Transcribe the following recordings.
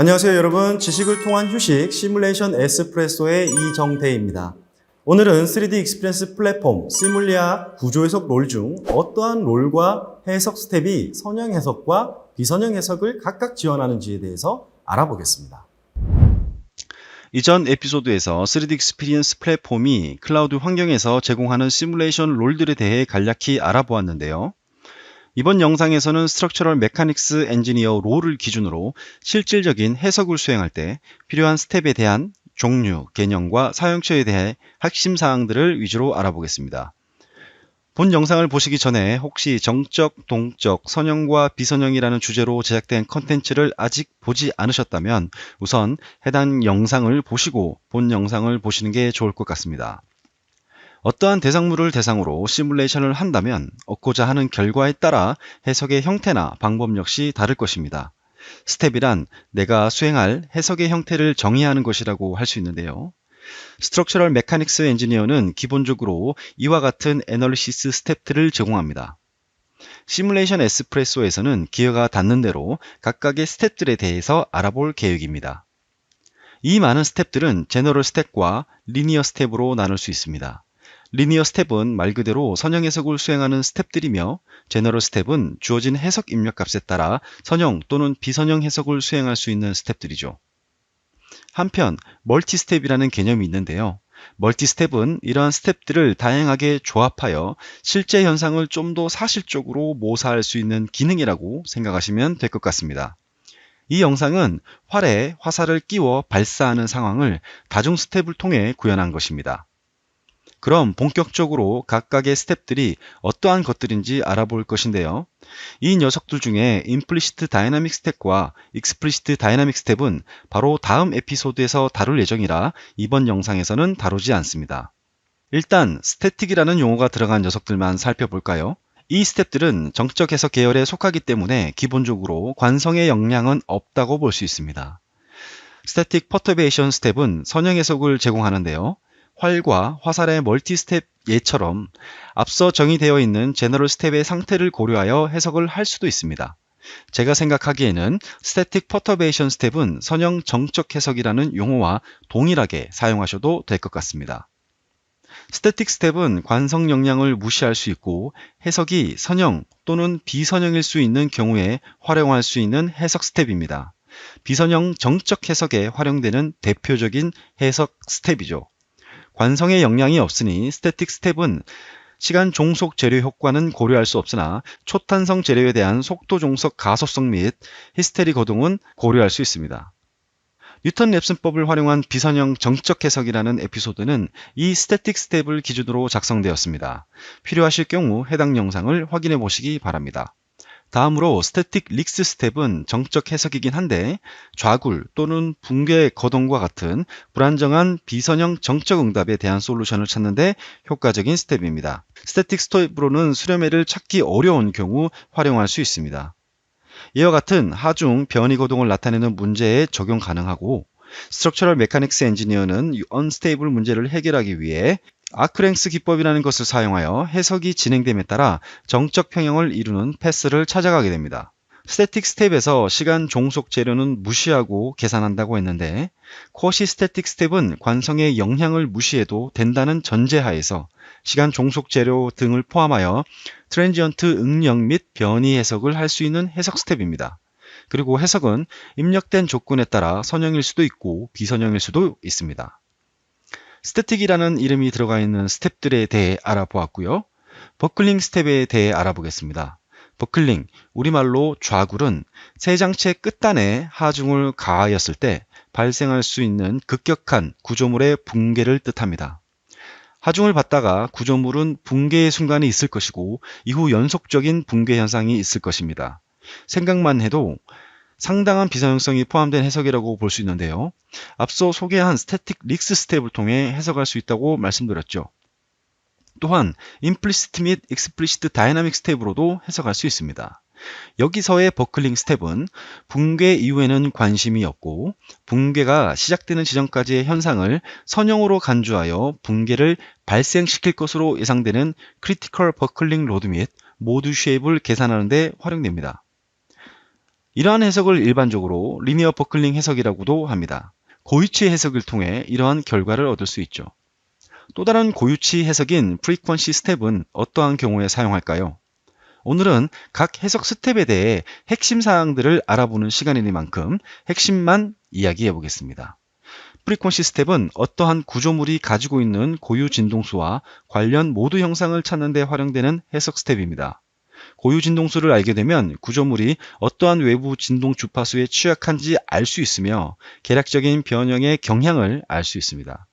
안녕하세요 여러분 지식을 통한 휴식 시뮬레이션 에스프레소의 이정태입니다. 오늘은 3D 익스피리언스 플랫폼 시뮬리아 구조 해석 롤 중 어떠한 롤과 해석 스텝이 선형 해석과 비선형 해석을 각각 지원하는지에 대해서 알아보겠습니다. 이전 에피소드에서 3D 익스피리언스 플랫폼이 클라우드 환경에서 제공하는 시뮬레이션 롤들에 대해 간략히 알아보았는데요. 이번 영상에서는 스트럭처럴 메카닉스 엔지니어 롤을 기준으로 실질적인 해석을 수행할 때 필요한 스텝에 대한 종류, 개념과 사용처에 대해 핵심 사항들을 위주로 알아보겠습니다. 본 영상을 보시기 전에 혹시 정적, 동적, 선형과 비선형이라는 주제로 제작된 컨텐츠를 아직 보지 않으셨다면 우선 해당 영상을 보시고 본 영상을 보시는 게 좋을 것 같습니다. 어떠한 대상물을 대상으로 시뮬레이션을 한다면 얻고자 하는 결과에 따라 해석의 형태나 방법 역시 다를 것입니다. 스텝이란 내가 수행할 해석의 형태를 정의하는 것이라고 할 수 있는데요. 스트럭처럴 메카닉스 엔지니어는 기본적으로 이와 같은 애널리시스 스텝들을 제공합니다. 시뮬레이션 에스프레소에서는 기회가 닿는 대로 각각의 스텝들에 대해서 알아볼 계획입니다. 이 많은 스텝들은 제너럴 스텝과 리니어 스텝으로 나눌 수 있습니다. 리니어 스텝은 말 그대로 선형 해석을 수행하는 스텝들이며 제너럴 스텝은 주어진 해석 입력값에 따라 선형 또는 비선형 해석을 수행할 수 있는 스텝들이죠. 한편 멀티 스텝이라는 개념이 있는데요. 멀티 스텝은 이러한 스텝들을 다양하게 조합하여 실제 현상을 좀 더 사실적으로 모사할 수 있는 기능이라고 생각하시면 될 것 같습니다. 이 영상은 활에 화살을 끼워 발사하는 상황을 다중 스텝을 통해 구현한 것입니다. 그럼 본격적으로 각각의 스텝들이 어떠한 것들인지 알아볼 것인데요. 이 녀석들 중에 임플리시트 다이나믹 스텝과 익스플리시트 다이나믹 스텝은 바로 다음 에피소드에서 다룰 예정이라 이번 영상에서는 다루지 않습니다. 일단 스태틱이라는 용어가 들어간 녀석들만 살펴볼까요? 이 스텝들은 정적 해석 계열에 속하기 때문에 기본적으로 관성의 역량은 없다고 볼 수 있습니다. 스태틱 퍼터베이션 스텝은 선형 해석을 제공하는데요. 활과 화살의 멀티 스텝 예처럼 앞서 정의되어 있는 제너럴 스텝의 상태를 고려하여 해석을 할 수도 있습니다. 제가 생각하기에는 스태틱 퍼터베이션 스텝은 선형 정적 해석이라는 용어와 동일하게 사용하셔도 될 것 같습니다. 스태틱 스텝은 관성 역량을 무시할 수 있고 해석이 선형 또는 비선형일 수 있는 경우에 활용할 수 있는 해석 스텝입니다. 비선형 정적 해석에 활용되는 대표적인 해석 스텝이죠. 관성의 역량이 없으니 스태틱 스텝은 시간 종속 재료 효과는 고려할 수 없으나 초탄성 재료에 대한 속도 종속 가소성 및 히스테리 거동은 고려할 수 있습니다. 뉴턴 랩슨법을 활용한 비선형 정적 해석이라는 에피소드는 이 스태틱 스텝을 기준으로 작성되었습니다. 필요하실 경우 해당 영상을 확인해 보시기 바랍니다. 다음으로 스태틱 릭스 스텝은 정적 해석이긴 한데 좌굴 또는 붕괴 거동과 같은 불안정한 비선형 정적 응답에 대한 솔루션을 찾는데 효과적인 스텝입니다. 스태틱 스텝으로는 수렴회를 찾기 어려운 경우 활용할 수 있습니다. 이와 같은 하중 변이 거동을 나타내는 문제에 적용 가능하고 스트럭처럴 메카닉스 엔지니어는 언스테이블 문제를 해결하기 위해 아크랭스 기법이라는 것을 사용하여 해석이 진행됨에 따라 정적 평형을 이루는 패스를 찾아가게 됩니다. 스태틱 스텝에서 시간 종속 재료는 무시하고 계산한다고 했는데 쿼시 스태틱 스텝은 관성의 영향을 무시해도 된다는 전제하에서 시간 종속 재료 등을 포함하여 트랜지언트 응력 및 변이 해석을 할 수 있는 해석 스텝입니다. 그리고 해석은 입력된 조건에 따라 선형일 수도 있고 비선형일 수도 있습니다. 스태틱이라는 이름이 들어가 있는 스텝들에 대해 알아보았고요. 버클링 스텝에 대해 알아보겠습니다. 버클링, 우리말로 좌굴은 세 장체 끝단에 하중을 가하였을 때 발생할 수 있는 급격한 구조물의 붕괴를 뜻합니다. 하중을 받다가 구조물은 붕괴의 순간이 있을 것이고 이후 연속적인 붕괴 현상이 있을 것입니다. 생각만 해도 상당한 비선형성이 포함된 해석이라고 볼 수 있는데요. 앞서 소개한 스태틱 릭스 스텝을 통해 해석할 수 있다고 말씀드렸죠. 또한 임플리시트 및 익스플리시트 다이나믹 스텝으로도 해석할 수 있습니다. 여기서의 버클링 스텝은 붕괴 이후에는 관심이 없고 붕괴가 시작되는 지점까지의 현상을 선형으로 간주하여 붕괴를 발생시킬 것으로 예상되는 크리티컬 버클링 로드 및 모드 쉐입을 계산하는 데 활용됩니다. 이러한 해석을 일반적으로 리니어 버클링 해석이라고도 합니다. 고유치 해석을 통해 이러한 결과를 얻을 수 있죠. 또 다른 고유치 해석인 프리퀀시 스텝은 어떠한 경우에 사용할까요? 오늘은 각 해석 스텝에 대해 핵심 사항들을 알아보는 시간이니만큼 핵심만 이야기해 보겠습니다. 프리퀀시 스텝은 어떠한 구조물이 가지고 있는 고유 진동수와 관련 모두 형상을 찾는 데 활용되는 해석 스텝입니다. 고유 진동수를 알게 되면 구조물이 어떠한 외부 진동 주파수에 취약한지 알 수 있으며 계략적인 변형의 경향을 알 수 있습니다.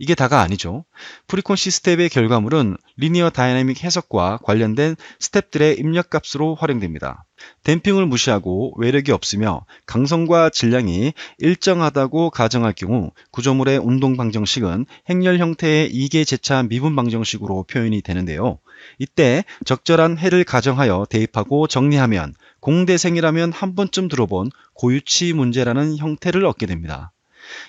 이게 다가 아니죠. 프리퀀시 스텝의 결과물은 리니어 다이내믹 해석과 관련된 스텝들의 입력값으로 활용됩니다. 댐핑을 무시하고 외력이 없으며 강성과 질량이 일정하다고 가정할 경우 구조물의 운동 방정식은 행렬 형태의 이계 제차 미분 방정식으로 표현이 되는데요. 이때 적절한 해를 가정하여 대입하고 정리하면 공대생이라면 한 번쯤 들어본 고유치 문제라는 형태를 얻게 됩니다.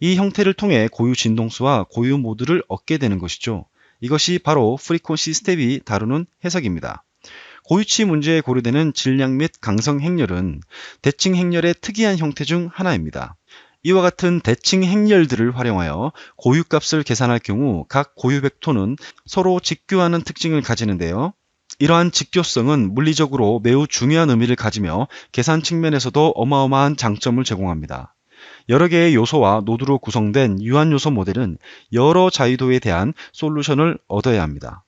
이 형태를 통해 고유 진동수와 고유 모드를 얻게 되는 것이죠. 이것이 바로 프리퀀시 스텝이 다루는 해석입니다. 고유치 문제에 고려되는 질량 및 강성 행렬은 대칭 행렬의 특이한 형태 중 하나입니다. 이와 같은 대칭 행렬들을 활용하여 고유값을 계산할 경우 각 고유 벡터는 서로 직교하는 특징을 가지는데요. 이러한 직교성은 물리적으로 매우 중요한 의미를 가지며 계산 측면에서도 어마어마한 장점을 제공합니다. 여러 개의 요소와 노드로 구성된 유한 요소 모델은 여러 자유도에 대한 솔루션을 얻어야 합니다.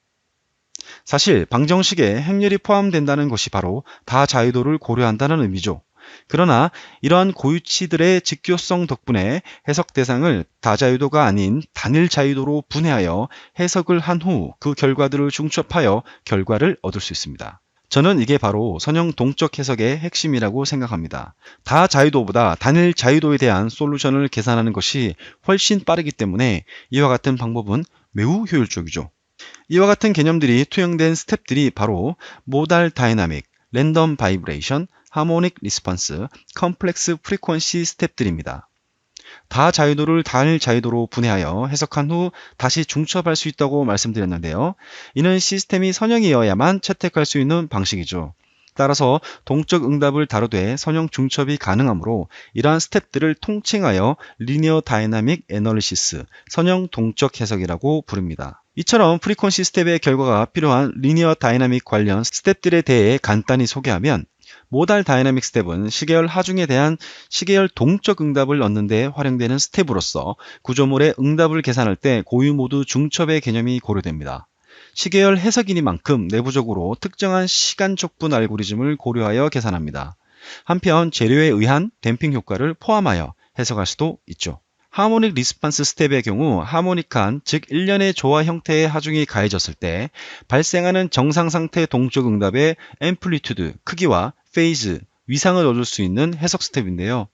사실 방정식에 행렬이 포함된다는 것이 바로 다 자유도를 고려한다는 의미죠. 그러나 이러한 고유치들의 직교성 덕분에 해석 대상을 다자유도가 아닌 단일 자유도로 분해하여 해석을 한 후 그 결과들을 중첩하여 결과를 얻을 수 있습니다. 저는 이게 바로 선형 동적 해석의 핵심이라고 생각합니다. 다 자유도보다 단일 자유도에 대한 솔루션을 계산하는 것이 훨씬 빠르기 때문에 이와 같은 방법은 매우 효율적이죠. 이와 같은 개념들이 투영된 스텝들이 바로 모달 다이나믹, 랜덤 바이브레이션, 하모닉 리스폰스, 컴플렉스 프리퀀시 스텝들입니다. 다 자유도를 단일 자유도로 분해하여 해석한 후 다시 중첩할 수 있다고 말씀드렸는데요. 이는 시스템이 선형이어야만 채택할 수 있는 방식이죠. 따라서 동적 응답을 다루되 선형 중첩이 가능하므로 이러한 스텝들을 통칭하여 리니어 다이나믹 애널리시스, 선형 동적 해석이라고 부릅니다. 이처럼 프리퀀시 스텝의 결과가 필요한 리니어 다이나믹 관련 스텝들에 대해 간단히 소개하면 모달 다이나믹 스텝은 시계열 하중에 대한 시계열 동적 응답을 얻는 데 활용되는 스텝으로서 구조물의 응답을 계산할 때 고유 모드 중첩의 개념이 고려됩니다. 시계열 해석이니만큼 내부적으로 특정한 시간 촉분 알고리즘을 고려하여 계산합니다. 한편 재료에 의한 댐핑 효과를 포함하여 해석할 수도 있죠. 하모닉 리스판스 스텝의 경우 하모닉한 즉 일련의 조화 형태의 하중이 가해졌을 때 발생하는 정상 상태 동적 응답의 앰플리튜드 크기와 페이즈 위상을 얻을 수 있는 해석 스텝인데요.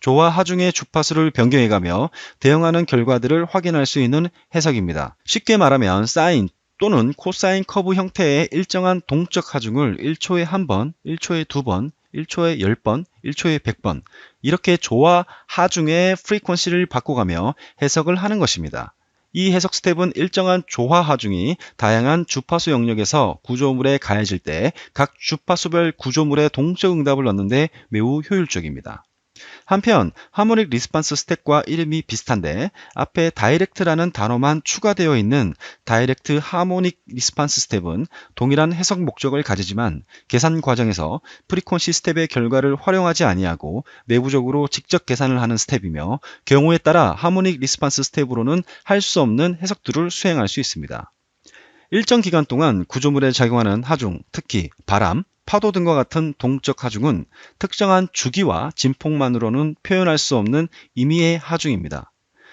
조화 하중의 주파수를 변경해가며 대응하는 결과들을 확인할 수 있는 해석입니다. 쉽게 말하면 사인 또는 코사인 커브 형태의 일정한 동적 하중을 1초에 한 번, 1초에 두 번, 1초에 10번, 1초에 100번 이렇게 조화 하중의 프리퀀시를 바꿔가며 해석을 하는 것입니다. 이 해석 스텝은 일정한 조화 하중이 다양한 주파수 영역에서 구조물에 가해질 때 각 주파수별 구조물의 동적 응답을 얻는데 매우 효율적입니다. 한편 하모닉 리스판스 스택과 이름이 비슷한데 앞에 다이렉트라는 단어만 추가되어 있는 다이렉트 하모닉 리스판스 스텝은 동일한 해석 목적을 가지지만 계산 과정에서 프리퀀시 스텝의 결과를 활용하지 아니하고 내부적으로 직접 계산을 하는 스텝이며 경우에 따라 하모닉 리스판스 스텝으로는 할 수 없는 해석들을 수행할 수 있습니다. 일정 기간 동안 구조물에 작용하는 하중, 특히 바람, 파도 등과 같은 동적 하중은 특정한 주기와 진폭만으로는 표현할 수 없는 임의의 하중입니다.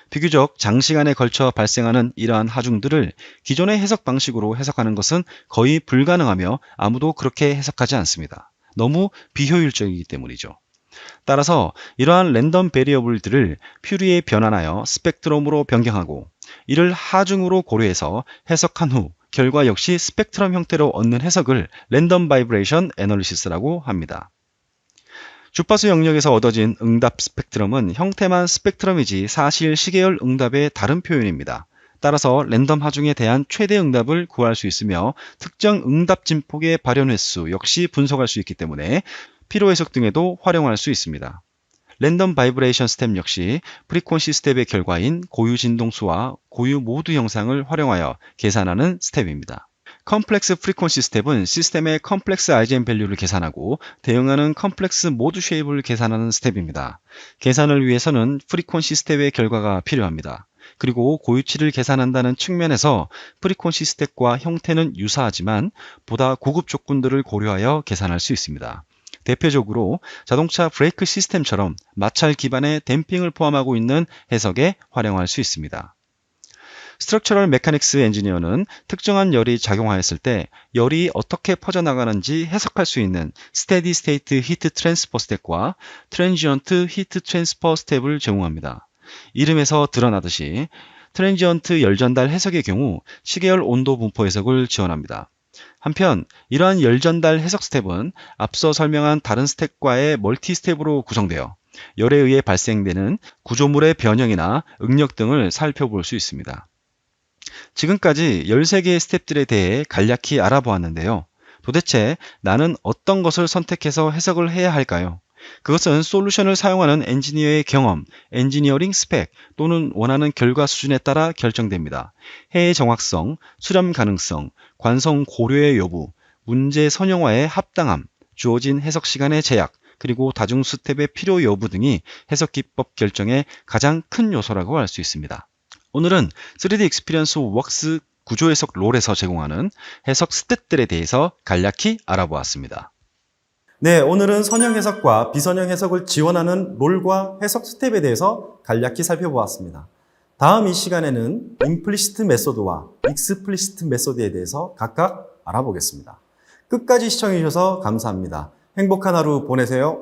비교적 장시간에 걸쳐 발생하는 이러한 하중들을 기존의 해석 방식으로 해석하는 것은 거의 불가능하며 아무도 그렇게 해석하지 않습니다. 너무 비효율적이기 때문이죠. 따라서 이러한 랜덤 베리어블들을 퓨리에 변환하여 스펙트럼으로 변경하고 이를 하중으로 고려해서 해석한 후 결과 역시 스펙트럼 형태로 얻는 해석을 랜덤 바이브레이션 애널리시스라고 합니다. 주파수 영역에서 얻어진 응답 스펙트럼은 형태만 스펙트럼이지 사실 시계열 응답의 다른 표현입니다. 따라서 랜덤 하중에 대한 최대 응답을 구할 수 있으며 특정 응답 진폭의 발현 횟수 역시 분석할 수 있기 때문에 피로 해석 등에도 활용할 수 있습니다. 랜덤 바이브레이션 스텝 역시 프리퀀시 스텝의 결과인 고유 진동수와 고유 모드 형상을 활용하여 계산하는 스텝입니다. 컴플렉스 프리퀀시 스텝은 시스템의 컴플렉스 IGN 밸류를 계산하고 대응하는 컴플렉스 모드 쉐입을 계산하는 스텝입니다. 계산을 위해서는 프리퀀시 스텝의 결과가 필요합니다. 그리고 고유치를 계산한다는 측면에서 프리퀀시 스텝과 형태는 유사하지만 보다 고급 조건들을 고려하여 계산할 수 있습니다. 대표적으로 자동차 브레이크 시스템처럼 마찰 기반의 댐핑을 포함하고 있는 해석에 활용할 수 있습니다. 스트럭처럴 메카닉스 엔지니어는 특정한 열이 작용하였을 때 열이 어떻게 퍼져나가는지 해석할 수 있는 스테디 스테이트 히트 트랜스퍼 스텝과 트랜지언트 히트 트랜스퍼 스텝을 제공합니다. 이름에서 드러나듯이 트랜지언트 열 전달 해석의 경우 시계열 온도 분포 해석을 지원합니다. 한편 이러한 열 전달 해석 스텝은 앞서 설명한 다른 스텝과의 멀티 스텝으로 구성되어 열에 의해 발생되는 구조물의 변형이나 응력 등을 살펴볼 수 있습니다. 지금까지 13개의 스텝들에 대해 간략히 알아보았는데요. 도대체 나는 어떤 것을 선택해서 해석을 해야 할까요? 그것은 솔루션을 사용하는 엔지니어의 경험, 엔지니어링 스펙 또는 원하는 결과 수준에 따라 결정됩니다. 해의 정확성, 수렴 가능성, 관성 고려의 여부, 문제 선형화의 합당함, 주어진 해석 시간의 제약, 그리고 다중 스텝의 필요 여부 등이 해석 기법 결정의 가장 큰 요소라고 할 수 있습니다. 오늘은 3D 익스피리언스 웍스 구조 해석 롤에서 제공하는 해석 스탯들에 대해서 간략히 알아보았습니다. 네, 오늘은 선형 해석과 비선형 해석을 지원하는 롤과 해석 스텝에 대해서 간략히 살펴보았습니다. 다음 이 시간에는 임플리시트 메소드와 익스플리시트 메소드에 대해서 각각 알아보겠습니다. 끝까지 시청해 주셔서 감사합니다. 행복한 하루 보내세요.